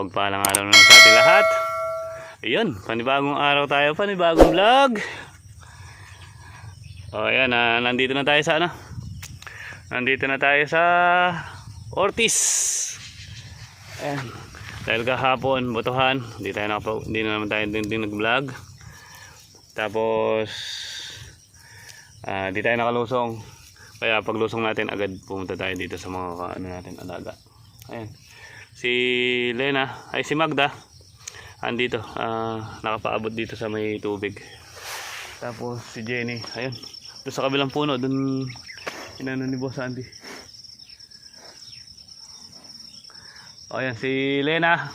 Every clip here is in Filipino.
mapagpalang araw naman sa ating lahat. Ayun, panibagong araw tayo, panibagong vlog. O ayan, ah, nandito na tayo sa ano? Nandito na tayo sa Ortiz. Ayan. Dahil kahapon, butuhan, hindi tayo nakapa, hindi na naman tayo din, din nag-vlog. Tapos, ah, hindi tayo nakalusong. Kaya paglusong natin agad pumunta tayo dito sa mga ano natin alaga. Ayan. Si Lena, ay si Magda. Andito, ah, nakapaabot dito sa may tubig. Tapos si Jenny, ayun. Doon sa kabilang puno, doon inano ni Boss Andy. O ayan, si Lena.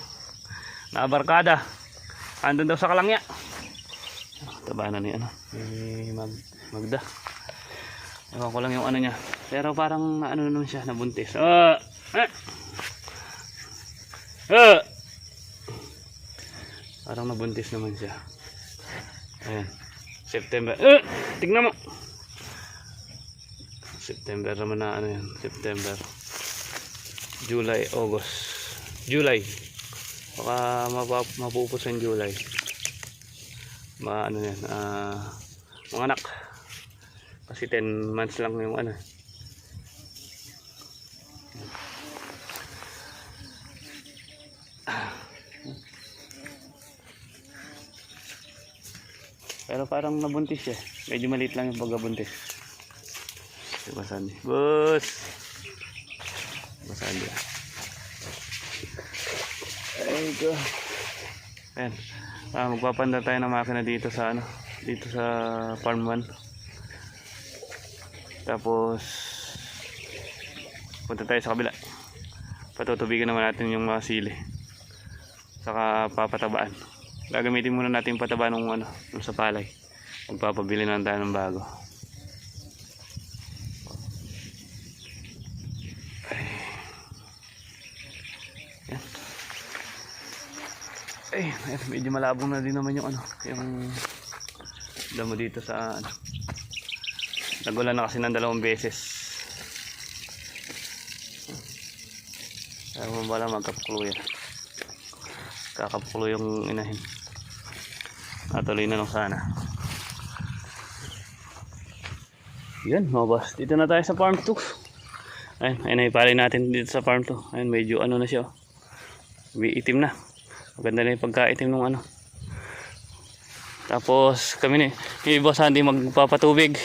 Nakabarkada. Andun daw sa kalangya. Taba na ni ano, ni Mag Magda. Ewan ko lang yung ano niya. Pero parang ano naman siya, nabuntis. Ah! Ah! Ah! Parang nabuntis naman siya. Ayan. September. Ah! Tignan mo! September naman na ano yan. September. July, August. July. Baka mapap- mapupus yung July. Ma ano yan. Ah, mga anak. Kasi 10 months lang yung ano. Pero parang nabuntis siya. Medyo maliit lang yung pagkabuntis. Diba Sandy? Boss! Diba Sandy? Ay ko. Ayan. Ah, magpapanda tayo ng makina dito sa ano, dito sa farm 1. Tapos punta tayo sa kabila. Patutubigan naman natin yung mga sili. Saka papatabaan. Gagamitin muna natin pataba nung ano, nung sa palay. Magpapabili na tayo ng bago. Ay. Ay, ay, medyo malabong na din naman yung ano, yung damo dito sa ano. Nagulan na kasi ng dalawang beses. Kaya mo bala Kakapkulo yung inahin. Natuloy na lang sana. Yan mga boss. Dito na tayo sa farm 2. Ayun, ayun ipalay natin dito sa farm 2. Ayun, medyo ano na siya. Oh. Itim na. Maganda na yung pagkaitim ng ano. Tapos kami ni, ni Boss Andy magpapatubig.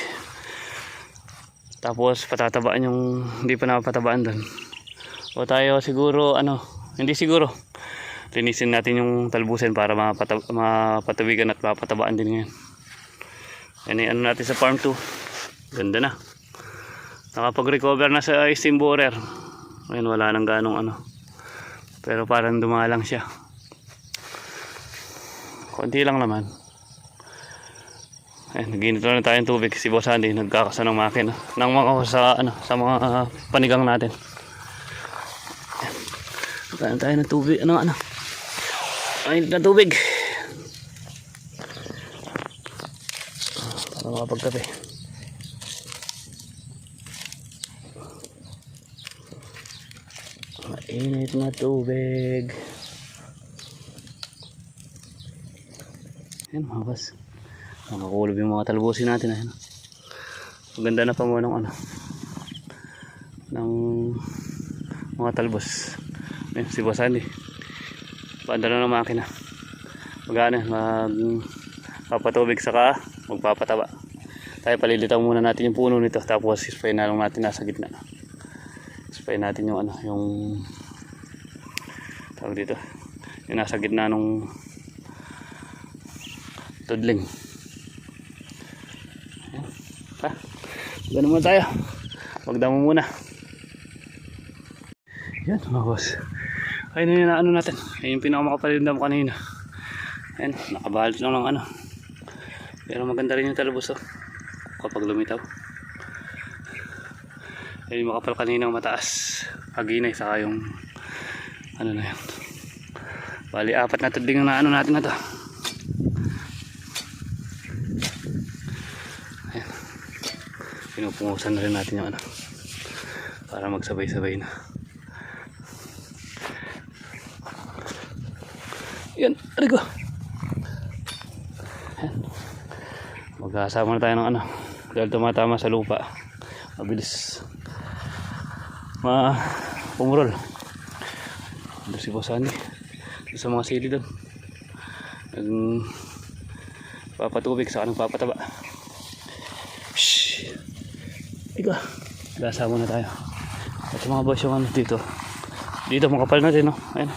Tapos patatabaan yung hindi pa napatabaan doon. O tayo siguro ano, hindi siguro. Linisin natin yung talbusin para mapata, mapatubigan at mapatabaan din ngayon. Yan yung ano natin sa farm 2. Ganda na. Nakapag-recover na sa steam borer. Ngayon wala nang ganong ano. Pero parang dumalang siya. Konti lang naman. Ayan, naginito na tayong tubig. Si Boss Andy nagkakasa ng makina. Nang mga sa, ano, sa mga ah, panigang natin. Ayan. tayo ng tubig. Ano, ano? Ay, na tubig. Para makapagkape. Mainit na tubig. Ayan mga boss. Nakakulob yung mga talbusin natin. Ayan. Maganda na pa mo ng ano. Ng mga talbos. Ayan, si Boss Andy. Paanda na ng makina. Magana, mag papatubig saka magpapataba. Tayo palilitaw muna natin yung puno nito tapos spray na lang natin nasa gitna. Spray natin yung ano, yung tawag dito. Yung nasa gitna nung tudling. Ha? Ganun muna tayo. Magdamo muna. Yan mga boss. Ayun na yung ano natin. Ayun yung pinakamakapalindam kanina. Ayun, nakabalot lang ng ano. Pero maganda rin yung talbos oh. Kapag lumitaw. Ayun yung makapal kanina mataas. Paginay saka yung ano na yan. Bali apat na tudling na ano natin na to. Ayan. Pinupungusan na rin natin yung ano. Para magsabay-sabay na. Ko. Ayan. Magkasama na tayo ng ano. Dahil tumatama sa lupa. Mabilis. Ma pumurol. Doon si. Doon sa mga sili doon. Nag papatubig sa kanang papataba. Shhh. Ika. Lasama na tayo. At mga boss yung ano dito. Dito makapal natin no. Ayun.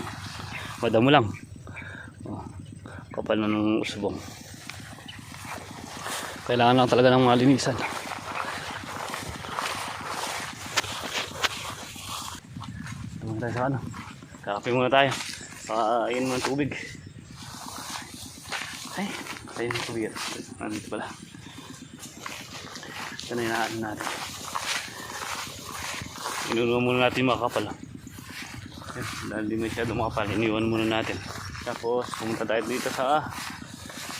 Madamo lang. Na ng usbong. Kailangan lang talaga ng malinisan. Naman tayo sa ano. Kakape muna tayo. Pakakain mo ng tubig. Ay, ayun yung tubig. Nandito pala. Na yung naanin natin. Inunuha muna natin mga kapal. Ayun, Dahil di masyado makapal, iniwan muna natin. Tapos, pumunta tayo dito sa...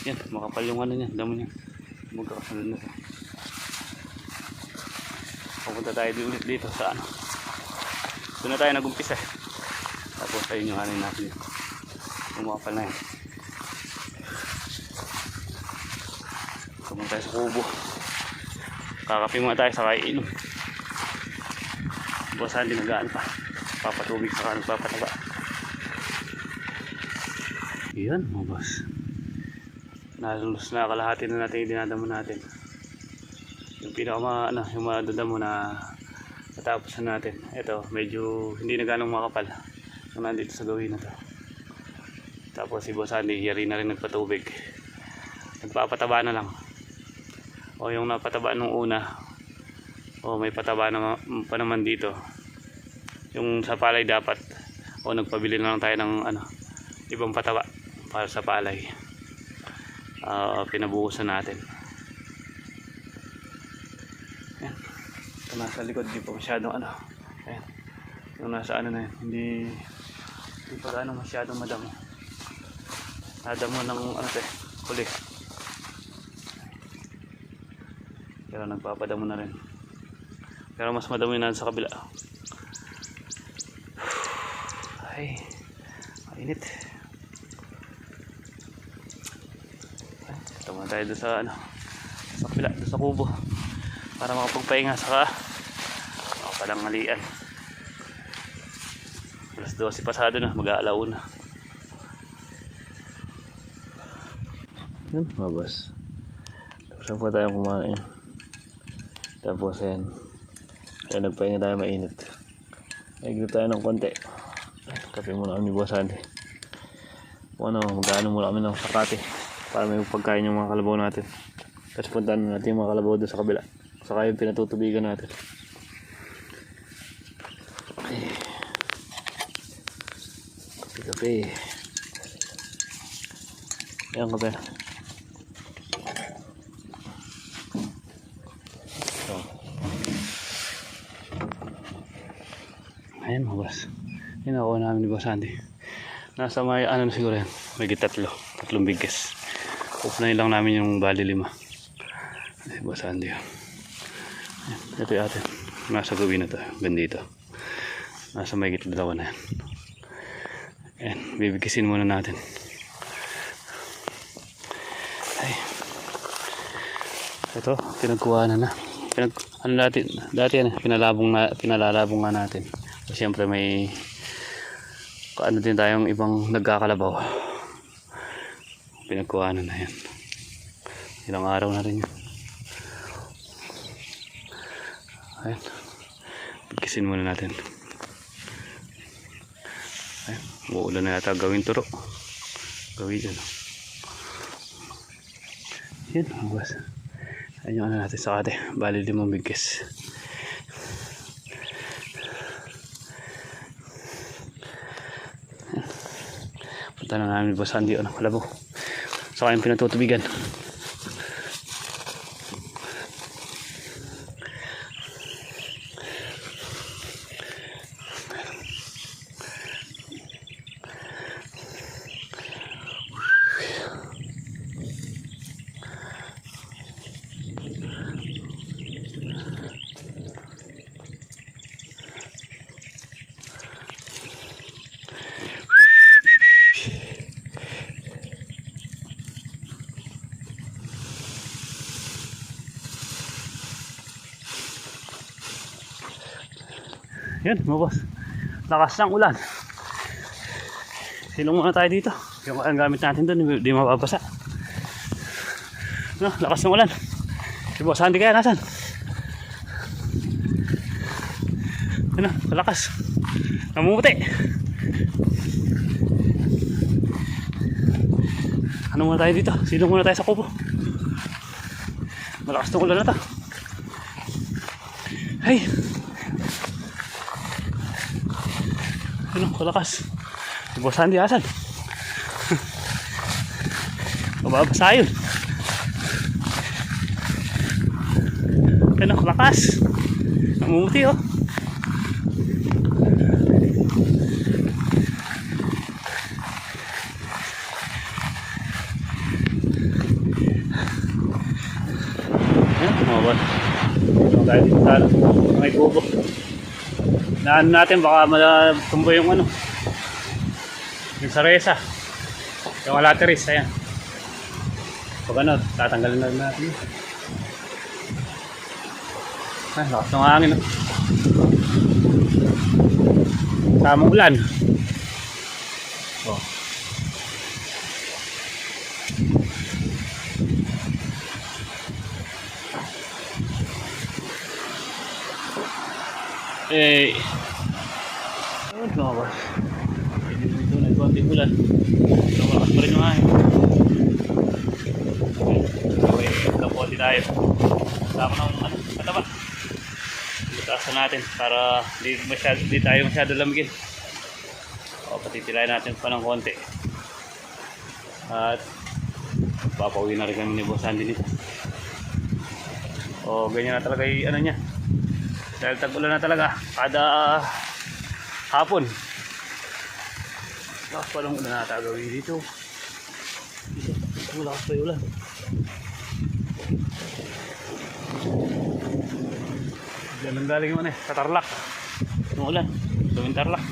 Yan, makapal yung ano niyan, damo niyan. Magkakasunod na siya. Pupunta tayo ulit dito sa ano. Doon na tayo nag-umpisa. Tapos ayun yung ano natin. Makapal na yan. Pumunta tayo sa kubo. Kakape muna tayo sa kaiinom. Buwasan din nagaan pa. Papatubig sa kanan, papataba. Yan mga boss. Nalulus na kalahati na natin yung dinadamo natin. Yung pinaka ano, yung madadamo na natapos na natin. Ito, medyo hindi na ganong makapal. Yung nandito sa gawin na to. Tapos si Boss Andy, yari na rin nagpatubig. Nagpapataba na lang. O yung napataba nung una, o may pataba na pa naman dito. Yung sa palay dapat, o nagpabili na lang tayo ng ano, ibang pataba para sa palay. Ah, pinabuhusan natin. Ayan. Ito nasa likod, di pa masyadong ano. Ayan. Yung nasa ano na yun, hindi, hindi pa gaano masyadong madamo. Nadamo ng ano te, huli. Pero nagpapadamo na rin. Pero mas madami na sa kabila. Ay, mainit. Tama tayo doon sa ano, sa kabila, doon sa kubo. Para makapagpahinga sa makapalanghalian. Alas 12 pasado na, mag-aalaw na. Yun, mabas. Tapos po tayo kumain. Tapos yan. Kaya nagpahinga tayo mainit. Nagigit tayo ng konti. Kape muna kami ni Boss Andy. Ano, mag-ano muna kami ng sakate. Para may pagkain yung mga kalabaw natin. Tapos puntahan na natin yung mga kalabaw doon sa kabila. Saka yung pinatutubigan natin. Okay. Kape-kape. Yan kape. So. Ayan mga boss. Yan ako namin ni Boss Andy. Nasa may ano na siguro yan. May tatlo. Tatlong bigas. Upunayin lang namin yung bali lima. Ay, Boss Andy. yun. Ito yung atin. Nasa gawin na to. Gandito. Nasa may dalawa na yan. Ayan. Bibigisin muna natin. Ay. Ito. Pinagkuha na na. Pinag, ano dati, dati yan, pinalabong na, pinalalabong nga natin. Siyempre may ano din tayong ibang nagkakalabaw. Pinagkuhanan na yan. Ilang araw na rin yun. Ayan. Pagkisin muna natin. Ayan. Uulan na yata gawin turo. Gawin dyan. Yan, ang buwas. Ayan yung ano natin sa kate. Bali limang bigkis. Punta na namin Boss Andy ano, kalabo. Sa kayong pinatutubigan. Yun, mga boss. Lakas ng ulan. Silong muna tayo dito. Yung ang gamit natin doon, hindi mababasa. No, lakas ng ulan. Si Boss Andy kaya nasan? Ano, malakas. Namumuti. Ano muna tayo dito? Silong muna tayo sa kubo. Malakas ng ulan na to. Ay! Ano, kalakas. Si Boss Andy asan? Mababasa yun. Ano, lakas. Namumuti oh. Ayan. Ano tayo dito ano, may kubo. Naan natin baka matumbo yung ano. Yung saresa. Yung alateris, ayan. Pag ano, tatanggalin na natin. Ay, lakas ng hangin. Tamang ulan. Eh, ano mga boss? Hindi mo ito nagkonting ulan. Lumakas pa rin yung hangin. Okay, kapote tayo. Sama ng ano, mataba. Butasan natin para di, masyado, di tayo masyado lamigin. O, patitilayan natin pa ng konti. At papauwi na rin kami ni Boss Andy nito. O, ganyan na talaga yung ano niya. Dahil tag-ulan na talaga. Kada ah, hapon. Lakas pa lang ulan na gawin dito. Dito, lakas pa yung ulan. Diyan ang galing ano eh, sa Tarlac. Yung ulan, gawin Tarlac.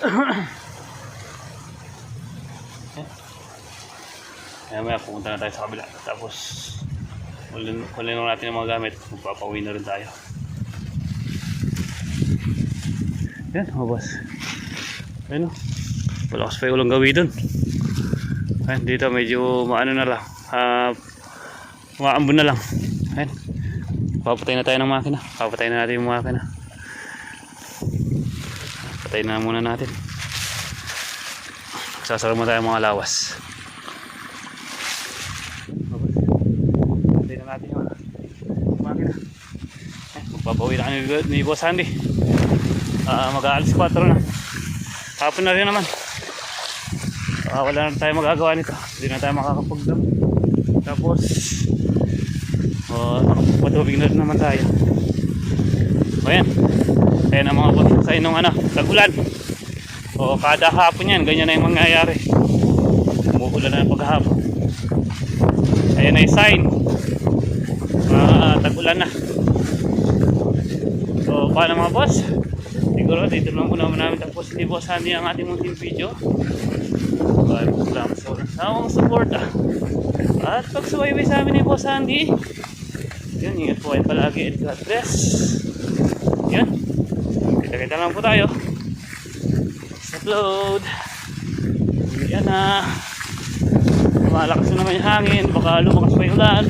Kaya maya pumunta na tayo sa kabila. Tapos, kulin, lang natin yung mga gamit. Magpapauwi na rin tayo. Yan, mga boss. Ayun o. Malakas pa yung ulang gawi dun. Ayun, dito medyo maano na lang. Ah, maambon na lang. Ayun. Papatay na tayo ng makina. Papatay na natin yung makina. Patay na muna natin. Sasara mo tayo mga lawas. Patay na natin yung yung makina. Papauwi na kami ni- Boss Andy. Ah, mag-aalis 4 na. Hapon na rin naman. Ah, wala na tayo magagawa nito. Hindi na tayo makakapagdam. Tapos, oh, nakapagpatubig na rin naman tayo. O yan. Ayan ang mga boss sa inong ano, tagulan. O kada hapon yan, ganyan na yung mangyayari. Umuulan na paghapon. Ayan na yung sign. Ah, tagulan na. Paano mga boss? Siguro dito lang muna namin tapos ni Boss Andy ang ating munting video. Maraming salamat sa walang sawang suporta. At pagsubaybay sa amin ni Boss Andy. Yun, ingat po kayo palagi and God bless. Yun. Kita-kita lang po tayo. Upload. Yan na. Malakas na naman yung hangin. Baka lumakas pa yung ulan.